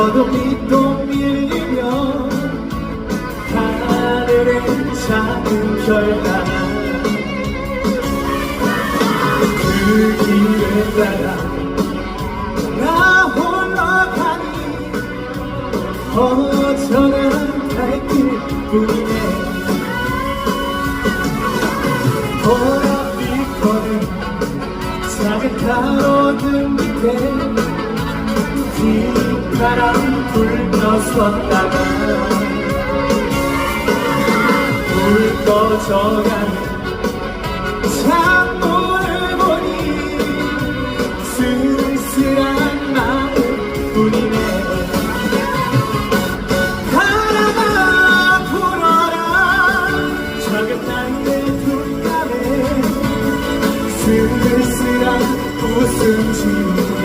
어둠이 또 밀리며 하늘에 작은 별 하나 그 길을 따라. 나 홀로 가니 허전한 발길뿐이네. 보랏빛 거는 작은 가로등 밑에 뒷 사람 불떠섰다가 불 꺼져가는 창문을 보니 쓸쓸한 마음뿐이네. 바람아 불어라. 작은 나의 불가에 쓸쓸한 웃음 지우네